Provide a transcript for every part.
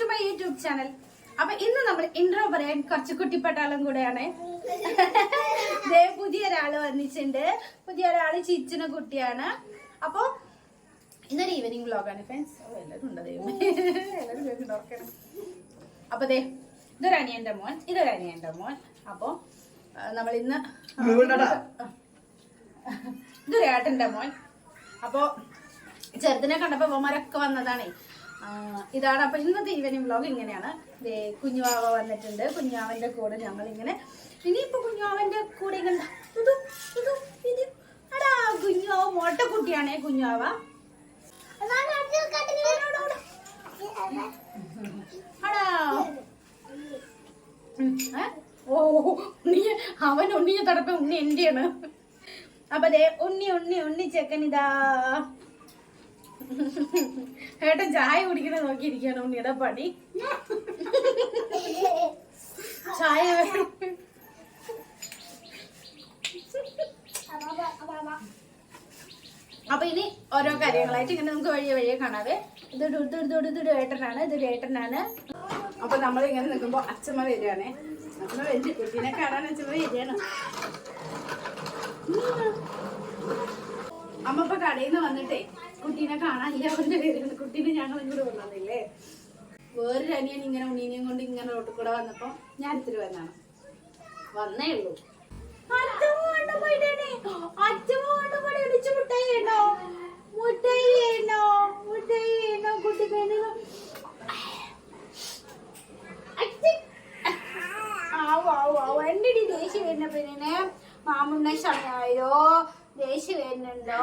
To my YouTube channel അപ്പൊ ഇന്ന് നമ്മൾ ഇൻട്രോ പറയാൻ കുറച്ച് കുട്ടിപ്പട്ടാളം കൂടെയാണ്. പുതിയ ഒരാൾ വന്നിട്ടുണ്ട്. പുതിയ ഒരാൾ ചിച്ചിന കുട്ടിയാണ്. അപ്പോ ഇന്നൊരു ഈവനിങ് വ്ലോഗാണ് ഫ്രണ്ട്സ് എല്ലാവരും ഉണ്ടോ എല്ലാവരും ഓർക്കണം അപ്പൊ ദേ ഇതൊരു അനിയന്റെ മോൻ ഇതൊരു അനിയന്റെ മോൻ. അപ്പോ നമ്മൾ ഇന്ന് ഇതൊരു ഏട്ടന്റെ മോൻ. അപ്പോ ചെറുതിനെ കണ്ടപ്പോ ഇവന്മാരൊക്കെ വന്നതാണേ. ഇതാണ് അപ്പൊ ഇന്നത്തെ ഈവനിങ് വ്ളോഗ് ഇങ്ങനെയാണ്. കുഞ്ഞുവാവ വന്നിട്ടുണ്ട്. കുഞ്ഞാവന്റെ കൂടെ ഞങ്ങൾ ഇങ്ങനെ ഇനിയിപ്പോ കുഞ്ഞാവന്റെ കൂടെ ഇങ്ങനെ ഇതു, ഇതു, ഇത്. അടാ കുഞ്ഞാവ മോട്ടക്കുട്ടിയാണേ കുഞ്ഞാവ അടാ ഉം, ഏ? ഓ ഉണ്ണി അവൻ ഉണ്ണിയെ തടപ്പ ഉണ്ണി എന്റെയാണ്. അപ്പൊ അതെ ഉണ്ണി ഉണ്ണി ഉണ്ണി ചെക്കൻ ഇതാ ഏട്ടൻ ചായ കുടിക്കണ നോക്കിയിരിക്കണോ ഉണ്ണിയുടെ ചായ. അപ്പൊ ഇനി ഓരോ കാര്യങ്ങളായിട്ട് ഇങ്ങനെ നമുക്ക് വഴിയെ വഴിയെ കാണാവേ. ഇത് ഇതൊരു ഇത് ഇതു, ഇത് ഇതു ഏട്ടനാണ് ഇതൊരു ഏട്ടനാണ്. അപ്പൊ നമ്മൾ ഇങ്ങനെ നിൽക്കുമ്പോ അച്ഛമ്മ വരികയാണേ. അച്ഛമ്മ വലിയ കുട്ടീനെ കാണാൻ അച്ഛമ്മ വരികയാണ്. അമ്മ ഇപ്പൊ കടയിൽ നിന്ന് വന്നിട്ടേ കുട്ടീനെ കാണാനില്ല അവന്റെ പേരാണ് കുട്ടീനെ ഞങ്ങൾ ഇങ്ങോട്ട് കൊണ്ടുവന്നില്ലേ? വേറൊരു അനിയൻ ഇങ്ങനെ ഉണ്ണീനെയും കൊണ്ട് ഇങ്ങനെ റോട്ടിൽ കൂടെ വന്നപ്പോ ഞാൻ ഇത്തിരി വന്നാണ് വന്നേ ഉള്ളൂ. ആവു. ദേഷ്യം വരുന്ന പിന്നെ മാമുണ്ണ ശനായോ ദേഷ്യം വരുന്നുണ്ടോ?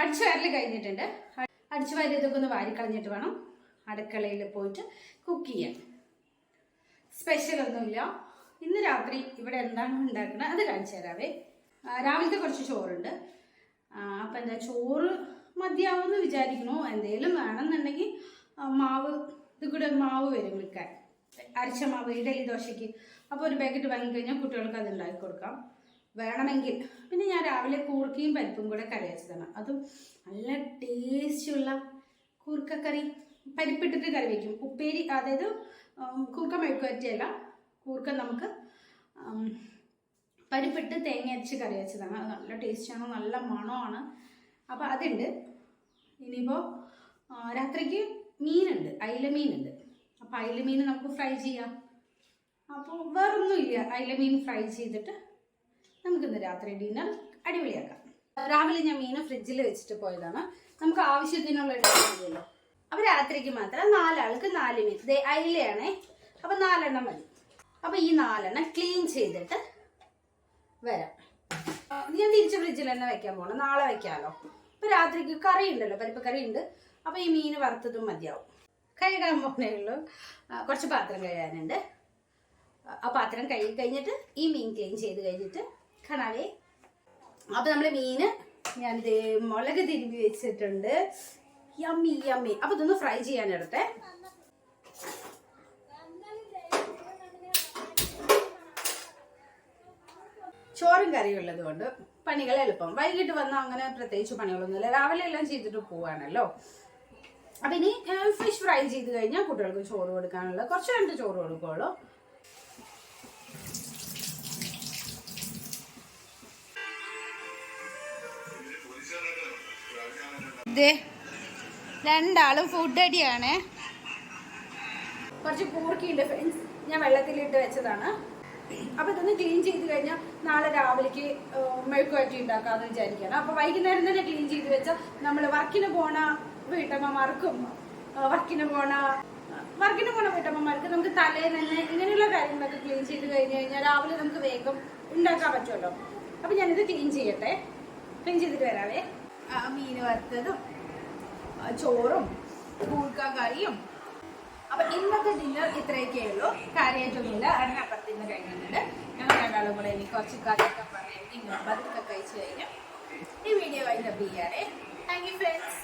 അടിച്ചു വാരൽ കഴിഞ്ഞിട്ടുണ്ട്. അടിച്ചു വാരി ഇതൊക്കെ ഒന്ന് വാരി കളഞ്ഞിട്ട് വേണം അടുക്കളയിൽ പോയിട്ട് കുക്ക് ചെയ്യാൻ. സ്പെഷ്യൽ ഒന്നുമില്ല. ഇന്ന് രാത്രി ഇവിടെ എന്താണ് ഉണ്ടാക്കുന്നത് അത് കാണിച്ചു തരാവേ. രാവിലത്തെ കുറച്ച് ചോറുണ്ട്. അപ്പം എന്താ ചോറ് മതിയാവുമെന്ന് വിചാരിക്കണു എന്തെങ്കിലും വേണമെന്നുണ്ടെങ്കിൽ മാവ് ഇത് കൂടെ മാവ് വരും വിൽക്കാൻ. അരിച്ച മാവ് ഇഡലി ദോശയ്ക്ക്. അപ്പോൾ ഒരു പാക്കറ്റ് വാങ്ങിക്കഴിഞ്ഞാൽ കുട്ടികൾക്ക് അത് ഉണ്ടാക്കി കൊടുക്കാം. വേണമെങ്കിൽ. പിന്നെ ഞാൻ രാവിലെ കൂർക്കയും പരിപ്പും കൂടെ കറി വെച്ചതാണ്. അതും നല്ല ടേസ്റ്റുള്ള കൂർക്കക്കറി പരിപ്പിട്ടിട്ട് കറി വയ്ക്കും ഉപ്പേരി അതായത് കൂർക്ക മെഴുക്കുവരട്ടിയല്ല. കൂർക്ക നമുക്ക് പരിപ്പിട്ട് തേങ്ങ അരച്ച് കറി വെച്ചതാണ്. അത് നല്ല ടേസ്റ്റാണ് നല്ല മണമാണ്. അപ്പോൾ അതുണ്ട്. ഇനിയിപ്പോൾ രാത്രിക്ക് മീനുണ്ട്. അയില മീനുണ്ട്. അപ്പോൾ അയില മീൻ നമുക്ക് ഫ്രൈ ചെയ്യാം. അപ്പോൾ വേറൊന്നുമില്ല. അയില മീൻ ഫ്രൈ ചെയ്തിട്ട് നമുക്കിന്ന് രാത്രി ഡിന്നർ അടിപൊളിയാക്കാം. രാവിലെ ഞാൻ മീൻ ഫ്രിഡ്ജിൽ വെച്ചിട്ട് പോയതാണ്. നമുക്ക് ആവശ്യത്തിനുള്ള എടുക്കാൻ അപ്പൊ രാത്രിക്ക് മാത്രം നാലാൾക്ക് നാല് മീൻ. ദേ അയിലയാണേ. അപ്പോൾ നാലെണ്ണം മതി. അപ്പോൾ ഈ നാലെണ്ണം ക്ലീൻ ചെയ്തിട്ട് വരാം. ഞാൻ തിരിച്ച് ഫ്രിഡ്ജിൽ തന്നെ വെക്കാൻ പോകണം നാളെ വെക്കാമല്ലോ അപ്പോൾ രാത്രിക്ക് കറി ഉണ്ടല്ലോ പരിപ്പ് കറി ഉണ്ട്. അപ്പോൾ ഈ മീൻ വറുത്തതും മതിയാവും. കഴുകാൻ പോകണേ ഉള്ളൂ. കുറച്ച് പാത്രം കഴുകാനുണ്ട്. ആ പാത്രം കഴുകി കഴിഞ്ഞിട്ട് ഈ മീൻ ക്ലീൻ ചെയ്ത് കഴിഞ്ഞിട്ട് കാണാവേ അപ്പൊ നമ്മുടെ മീന് ഞാനിത് മുളക് തിരുമ്പി വെച്ചിട്ടുണ്ട്. Yummy yummy. അപ്പൊ ഇതൊന്ന് ഫ്രൈ ചെയ്യാൻ എടുത്തേ ചോറും കറിയും ഉള്ളത് കൊണ്ട് പണികൾ എളുപ്പം. വൈകിട്ട് വന്നാൽ അങ്ങനെ പ്രത്യേകിച്ച് പണികളൊന്നുമില്ല. രാവിലെ എല്ലാം ചെയ്തിട്ട് പോവാണല്ലോ. അപ്പൊ ഇനി ഫിഷ് ഫ്രൈ ചെയ്ത് കഴിഞ്ഞാൽ കുട്ടികൾക്ക് ചോറ് കൊടുക്കാനുള്ള കുറച്ച് രണ്ട് ചോറ് കൊടുക്കുള്ളൂ. രണ്ടാളും ഫുഡ് അടിയാണ് കുറച്ച് കൂർക്കിയുണ്ട് ഫ്രണ്ട്സ് ഞാൻ വെള്ളത്തിലിട്ട് വെച്ചതാണ്. അപ്പൊ ഇതൊന്ന് ക്ലീൻ ചെയ്ത് കഴിഞ്ഞാൽ നാളെ രാവിലേക്ക് മെഴുക്കുവാറ്റി ഉണ്ടാക്കാന്ന് വിചാരിക്കുകയാണ്. അപ്പൊ വൈകുന്നേരം തന്നെ ക്ലീൻ ചെയ്ത് വെച്ചാൽ നമ്മൾ വർക്കിന് പോണ വീട്ടമ്മമാർക്കും വർക്കിന് പോണ വർക്കിന് പോണ വീട്ടമ്മമാർക്ക് നമുക്ക് തലേ തന്നെ ഇങ്ങനെയുള്ള കാര്യങ്ങളൊക്കെ ക്ലീൻ ചെയ്ത് കഴിഞ്ഞ് കഴിഞ്ഞാൽ രാവിലെ നമുക്ക് വേഗം ഉണ്ടാക്കാൻ പറ്റുമല്ലോ. അപ്പൊ ഞാനിത് ക്ലീൻ ചെയ്യട്ടെ. ക്ലീൻ ചെയ്തിട്ട് വരാവേ. മീൻ വറുത്തതും ചോറും ചോറും കറിയും. അപ്പൊ ഇന്നത്തെ ഡിന്നർ ഇത്രയൊക്കെ ഉള്ളൂ. കാര്യമായിട്ടൊന്നുമില്ല അതിനപ്പുറത്ത് ഇന്ന് കഴിഞ്ഞിട്ടുണ്ട്. ഞങ്ങൾ രണ്ടാളും കൂടെ ഇനി കുറച്ച് കറിയൊക്കെ പറഞ്ഞ് ഇങ്ങനെ പതുക്കെ കഴിച്ചു കഴിഞ്ഞാൽ ഈ വീഡിയോ വൈൻഡപ്പ് ചെയ്യാനേ താങ്ക് യു ഫ്രണ്ട്സ്